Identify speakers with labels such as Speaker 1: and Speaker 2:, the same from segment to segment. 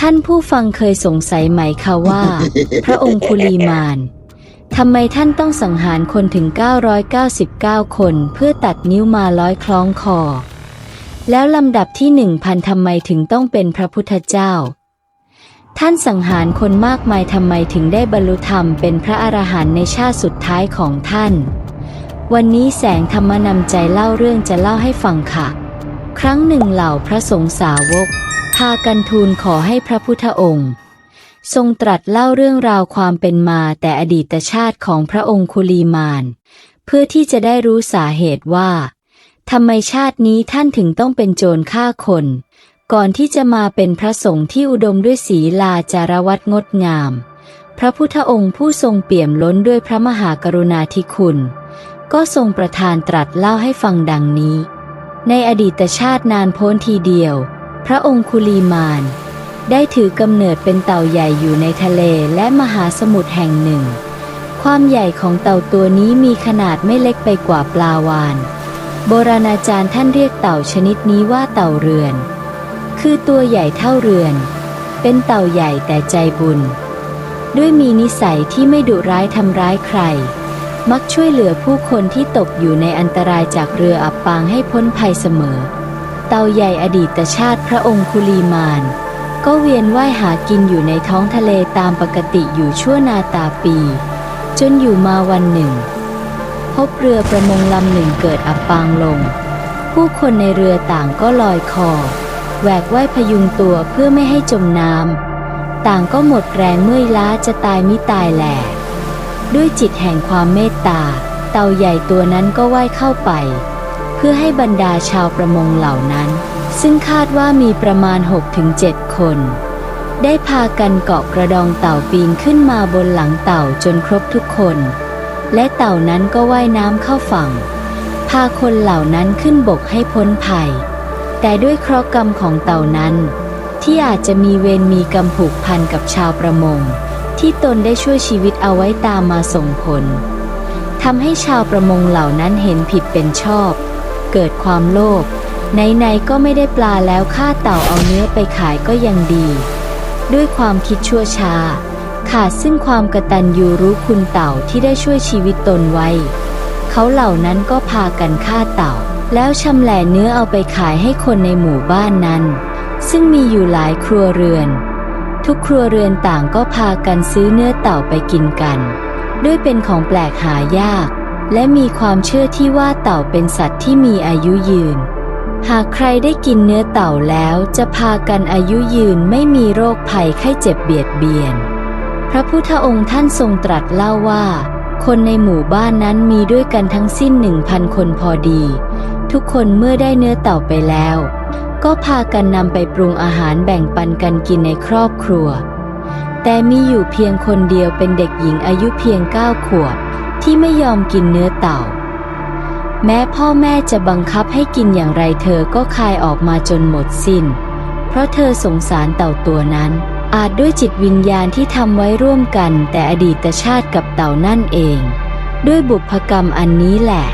Speaker 1: ท่านผู้ฟังเคยสงสัยไหมคะว่า พระองคุลีมานทำไมท่านต้องสังหารคนถึง 999 คนเพื่อตัดนิ้วมาร้อยคล้องคอ แล้วลำดับที่หนึ่งพันทำไมถึงต้องเป็นพระพุทธเจ้า ท่านสังหารคนมากมายทำไมถึงได้บรรลุธรรมเป็นพระอรหันต์ในชาติสุดท้ายของท่าน วันนี้แสงธรรมนำใจเล่าเรื่องจะเล่าให้ฟังค่ะ ครั้งหนึ่งเหล่าพระสงฆ์สาวก พากันทูลขอให้พระพุทธองค์ ทรงตรัสเล่าเรื่องราวความเป็นมาแต่อดีตชาติของพระองค์คุลีมาน เพื่อที่จะได้รู้สาเหตุว่าทำไมชาตินี้ท่านถึงต้องเป็นโจรฆ่าคน ก่อนที่จะมาเป็นพระสงฆ์ที่อุดมด้วยศีลาจารวัตงดงาม พระพุทธองค์ผู้ทรงเปี่ยมล้นด้วยพระมหากรุณาธิคุณ ก็ทรงประทานตรัสเล่าให้ฟังดังนี้ ในอดีตชาตินานโพ้นทีเดียว พระองคุลีมาน ได้ถือกำเนิดเป็นเต่าใหญ่อยู่ในทะเลและมหาสมุทรแห่งหนึ่ง ความใหญ่ของเต่าตัวนี้มีขนาดไม่เล็กไปกว่าปลาวาน โบราณอาจารย์ท่านเรียกเต่าชนิดนี้ว่าเต่าเรือน คือตัวใหญ่เท่าเรือน เป็นเต่าใหญ่แต่ใจบุญ ด้วยมีนิสัยที่ไม่ดุร้ายทำร้ายใครมักช่วยเหลือผู้คนที่ตกอยู่ในอันตรายจากเรืออับปางให้พ้นภัยเสมอ เต่าใหญ่อดีตชาติพระองค์คุลีมาน ก็เวียนว่ายหากินอยู่ในท้องทะเลตามปกติอยู่ชั่วนาตาปี จนอยู่มาวันหนึ่ง พบเรือประมงลำหนึ่งเกิดอับปางลง ผู้คนในเรือต่างก็ลอยคอ แหวกว่ายพยุงตัวเพื่อไม่ให้จมน้ำต่างก็หมดแรงเมื่อยล้าจะตายมิตายแหล่ด้วยจิตแห่งความเมตตา เต่าใหญ่ตัวนั้นก็ว่ายเข้าไป เพื่อให้บรรดาชาวประมงเหล่านั้น ซึ่งคาดว่ามีประมาณ 6-7 คน ได้พากันเกาะกระดองเต่าปีนขึ้นมาบนหลังเต่าจนครบทุกคน และเต่านั้นก็ว่ายน้ำเข้าฝั่ง พาคนเหล่านั้นขึ้นบกให้พ้นภัย แต่ด้วยเคราะห์กรรมของเต่านั้น ที่อาจจะมีเวรมีกรรมผูกพันกับชาวประมง ที่ตนได้ช่วยชีวิตเอาไว้ตามมาส่งผลทำให้ชาวประมงเหล่านั้นเห็นผิดเป็นชอบ เกิดความโลภไหนๆก็ไม่ได้ปลาแล้วฆ่าเต่าเอาเนื้อไปขายก็ยังดี ด้วยความคิดชั่วช้า ขาดซึ่งความกระตัญญูรู้คุณเต่าที่ได้ช่วยชีวิตตนไว้ เขาเหล่านั้นก็พากันฆ่าเต่า แล้วชำแหละเนื้อเอาไปขายให้คนในหมู่บ้านนั้น ซึ่งมีอยู่หลายครัวเรือน ทุกครัวเรือนต่างก็พากันซื้อเนื้อเต่าไปกินกัน ด้วยเป็นของแปลกหายาก และมีความเชื่อที่ว่าเต่าเป็นสัตว์ที่มีอายุยืน หากใครได้กินเนื้อเต่าแล้วจะพากันอายุยืนไม่มีโรคภัยไข้เจ็บเบียดเบียน พระพุทธองค์ท่านทรงตรัสเล่าว่า คนในหมู่บ้านนั้นมีด้วยกันทั้งสิ้นหนึ่งพันคนพอดี ทุกคนเมื่อได้เนื้อเต่าไปแล้ว ก็พากันนำไปปรุงอาหารแบ่งปันกันกินในครอบครัว แต่มีอยู่เพียงคนเดียวเป็นเด็กหญิงอายุเพียงเก้าขวบ ที่ไม่ยอมกินเนื้อเต่า แม้พ่อแม่จะบังคับให้กินอย่างไรเธอก็คายออกมาจนหมดสิ้น เพราะเธอสงสารเต่าตัวนั้น อาจด้วยจิตวิญญาณที่ทำไว้ร่วมกันแต่อดีตชาติกับเต่านั่นเอง ด้วยบุพกรรมอันนี้แหละ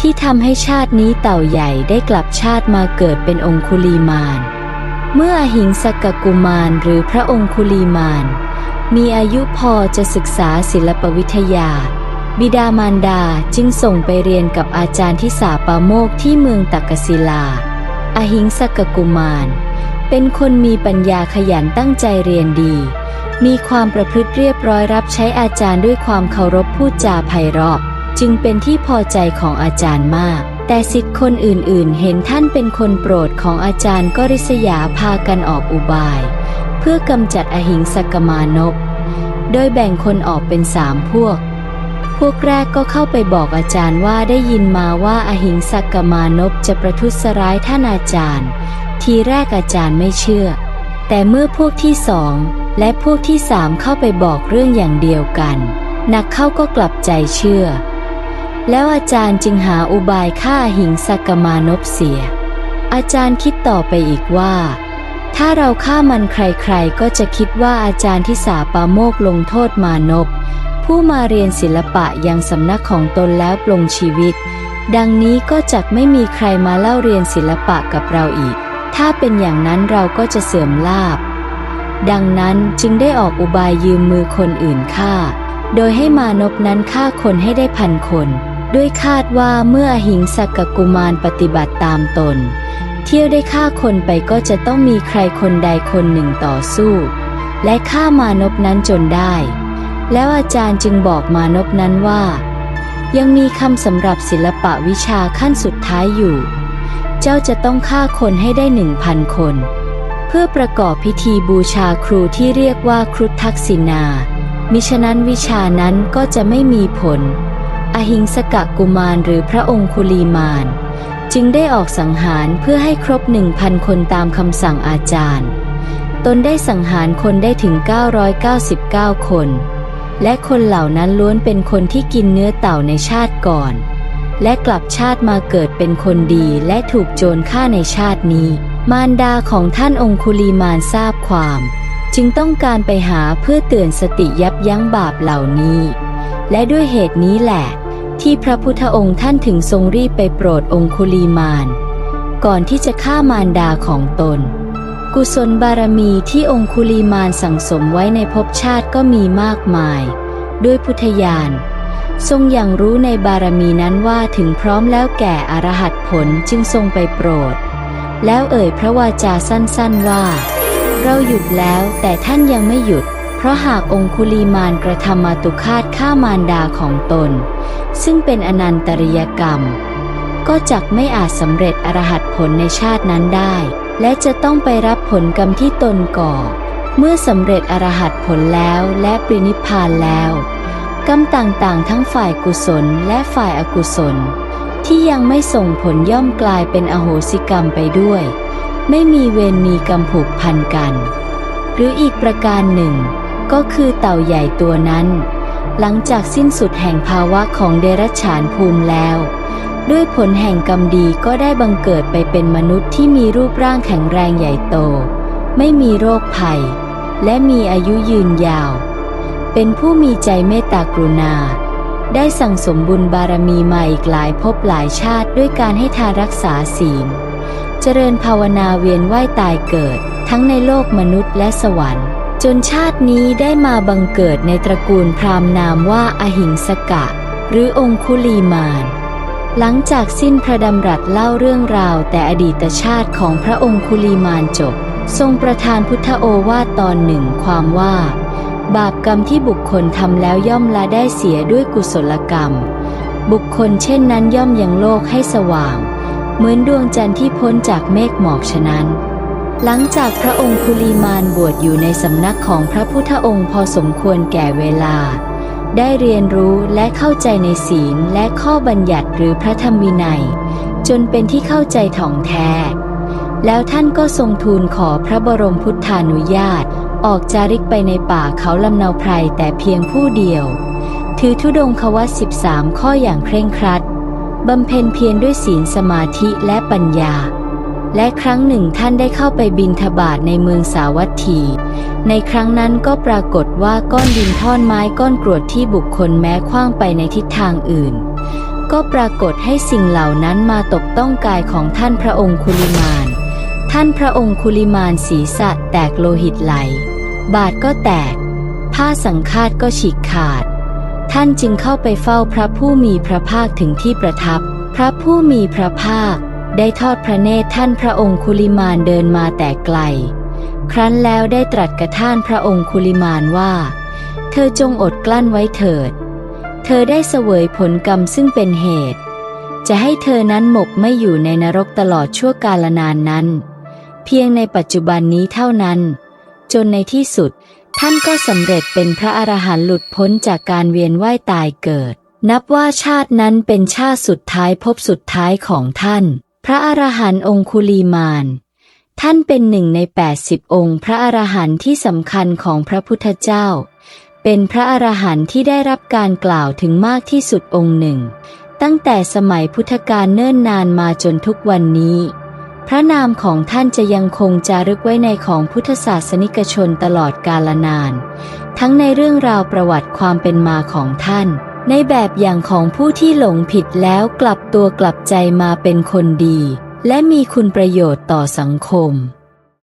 Speaker 1: ที่ทำให้ชาตินี้เต่าใหญ่ได้กลับชาติมาเกิดเป็นองคุลีมาน เมื่ออหิงสกกุมารหรือพระองคุลีมานมีอายุพอจะศึกษาศิลปวิทยา บิดามารดาจึงส่งไปเรียนกับอาจารย์ที่สาปาโมกที่เมืองตักกศิลา อหิงสกกุมาร เป็นคนมีปัญญาขยันตั้งใจเรียนดี มีความประพฤติเรียบร้อยรับใช้อาจารย์ด้วยความเคารพพูดจาไพเราะ จึงเป็นที่พอใจของอาจารย์มาก แต่สิทธิ์คนอื่นๆ เห็นท่านเป็นคนโปรดของอาจารย์ก็ริษยาพากันออกอุบาย เพื่อกำจัดอหิงสกมานพ โดยแบ่งคนออกเป็นสามพวก พวกแรกก็เข้าไปบอกอาจารย์ว่าได้ยินมาว่าอหิงสักกมานพจะประทุษร้ายท่านอาจารย์ ทีแรกอาจารย์ไม่เชื่อ แต่เมื่อพวกที่สองและพวกที่สามเข้าไปบอกเรื่องอย่างเดียวกัน นักเข้าก็กลับใจเชื่อ แล้วอาจารย์จึงหาอุบายฆ่าอหิงสักกมานพเสีย อาจารย์คิดต่อไปอีกว่า ถ้าเราฆ่ามันใครๆก็จะคิดว่าอาจารย์ที่สาปาโมกลงโทษมานพ ผู้มาเรียนศิลปะยังสำนักของตนแล้วปลงชีวิต ดังนี้ก็จักไม่มีใครมาเล่าเรียนศิลปะกับเราอีก ถ้าเป็นอย่างนั้นเราก็จะเสื่อมลาบ ดังนั้นจึงได้ออกอุบายยืมมือคนอื่นฆ่า โดยให้มานพนั้นฆ่าคนให้ได้พันคน ด้วยคาดว่าเมื่อหิงสักกุมารปฏิบัติตามตน เที่ยวได้ฆ่าคนไปก็จะต้องมีใครคนใดคนหนึ่งต่อสู้ และฆ่ามานพนั้นจนได้ แล้วอาจารย์จึงบอกมานพนั้นว่า ยังมีคำสำหรับศิลปะวิชาขั้นสุดท้ายอยู่ เจ้าจะต้องฆ่าคนให้ได้หนึ่งพันคน เพื่อประกอบพิธีบูชาครูที่เรียกว่าครุฑทักษินามิฉะนั้นวิชานั้นก็จะไม่มีผล อหิงสกะกุมารหรือพระองคุลีมาน จึงได้ออกสังหารเพื่อให้ครบหนึ่งพันคนตามคำสั่งอาจารย์ ตนได้สังหารคนได้ถึง 999 คน และคนเหล่านั้นล้วนเป็นคนที่กินเนื้อเต่าในชาติก่อน และกลับชาติมาเกิดเป็นคนดีและถูกโจรฆ่าในชาตินี้ มารดาของท่านองคุลีมานทราบความ จึงต้องการไปหาเพื่อเตือนสติยับยั้งบาปเหล่านี้ และด้วยเหตุนี้แหละ ที่พระพุทธองค์ท่านถึงทรงรีบไปโปรดองคุลีมาน ก่อนที่จะฆ่ามารดาของตน กุศลบารมีที่องคุลีมานสั่งสมไว้ในภพชาติก็มีมากมาย ด้วยพุทธญาณทรงอย่างรู้ในบารมีนั้นว่าถึงพร้อมแล้วแก่อรหัตผลจึงทรงไปโปรด แล้วเอ่ยพระวาจาสั้นๆว่า เราหยุดแล้วแต่ท่านยังไม่หยุด เพราะหากองคุลีมานกระทำมาตุคาตฆ่ามารดาของตน ซึ่งเป็นอนันตริยกรรม ก็จักไม่อาจสำเร็จอรหัตผลในชาตินั้นได้ และจะต้องไปรับผลกรรมที่ตนก่อ เมื่อสำเร็จอรหัตผลแล้วและปรินิพพานแล้ว กรรมต่างๆ ทั้งฝ่ายกุศลและฝ่ายอกุศล ที่ยังไม่ส่งผลย่อมกลายเป็นอโหสิกรรมไปด้วย ไม่มีเวรมีกรรมผูกพันกัน หรืออีกประการหนึ่ง ก็คือเต่าใหญ่ตัวนั้น หลังจากสิ้นสุดแห่งภาวะของเดรัจฉานภูมิแล้ว ด้วยผลแห่งกรรมดีก็ได้บังเกิดไปเป็นมนุษย์ที่มีรูปร่างแข็งแรงใหญ่โต ไม่มีโรคภัย และมีอายุยืนยาว เป็นผู้มีใจเมตตากรุณา ได้สั่งสมบุญบารมีมาอีกหลายภพหลายชาติด้วยการให้ทารักษาศีล เจริญภาวนาเวียนว่ายตายเกิด ทั้งในโลกมนุษย์และสวรรค์ จนชาตินี้ได้มาบังเกิดในตระกูลพราหมณ์นามว่าอหิงสกะ หรือองคุลีมาน หลังจากสิ้นพระดำรัสเล่าเรื่องราวแต่อดีตชาติของพระองคุลีมานจบ ทรงประทานพุทธโอวาทตอนหนึ่งความว่า บาปกรรมที่บุคคลทำแล้วย่อมละได้เสียด้วยกุศลกรรม บุคคลเช่นนั้นย่อมยังโลกให้สว่าง เหมือนดวงจันทร์ที่พ้นจากเมฆหมอกฉะนั้น หลังจากพระองค์คุลีมานบวชอยู่ในสำนักของพระพุทธองค์พอสมควรแก่เวลา ได้เรียนรู้และเข้าใจในศีลและข้อบัญญัติหรือพระธรรมวินัย จนเป็นที่เข้าใจถ่องแท้ แล้วท่านก็ทรงทูลขอพระบรมพุทธานุญาต ออกจาริกไปในป่าเขาลำเนาไพรแต่เพียงผู้เดียว ถือธุดงควัตสิบสามข้ออย่างเคร่งครัดบำเพ็ญเพียรด้วยศีลสมาธิและปัญญา และครั้งหนึ่งท่านได้เข้าไปบินทบาทในเมืองสาวัตถี ในครั้งนั้นก็ปรากฏว่าก้อนดินท่อนไม้ก้อนกรวดที่บุคคลแม้คว้างไปในทิศทางอื่น ก็ปรากฏให้สิ่งเหล่านั้นมาตกต้องกายของท่านพระองคุลิมาน ท่านพระองคุลิมานศีรษะแตกโลหิตไหล บาทก็แตก ผ้าสังคาดก็ฉีกขาด ท่านจึงเข้าไปเฝ้าพระผู้มีพระภาคถึงที่ประทับ พระผู้มีพระภาค ได้ทอดพระเนตรท่านพระองคุลิมานเดินมาแต่ไกล ครั้นแล้วได้ตรัสกับท่านพระองค์คุลิมานว่า เธอจงอดกลั้นไว้เถิด เธอได้เสวยผลกรรมซึ่งเป็นเหตุ จะให้เธอนั้นหมกไม่อยู่ในนรกตลอดชั่วกาลนานนั้น เพียงในปัจจุบันนี้เท่านั้น จนในที่สุดท่านก็สำเร็จเป็นพระอรหันต์หลุดพ้นจากการเวียนว่ายตายเกิด นับว่าชาตินั้นเป็นชาติสุดท้ายพบสุดท้ายของท่าน พระอรหันต์องคุลีมาน ท่านเป็นหนึ่งใน 80 องค์พระอรหันต์ที่สำคัญของพระพุทธเจ้า เป็นพระอรหันต์ที่ได้รับการกล่าวถึงมากที่สุดองค์หนึ่ง ตั้งแต่สมัยพุทธกาลเนิ่นนานมาจนทุกวันนี้ พระนามของท่านจะยังคงจารึกไว้ในของพุทธศาสนิกชนตลอดกาลนาน ทั้งในเรื่องราวประวัติความเป็นมาของท่าน ในแบบอย่างของผู้ที่หลงผิดแล้วกลับตัวกลับใจมาเป็นคนดี และมีคุณประโยชน์ต่อสังคม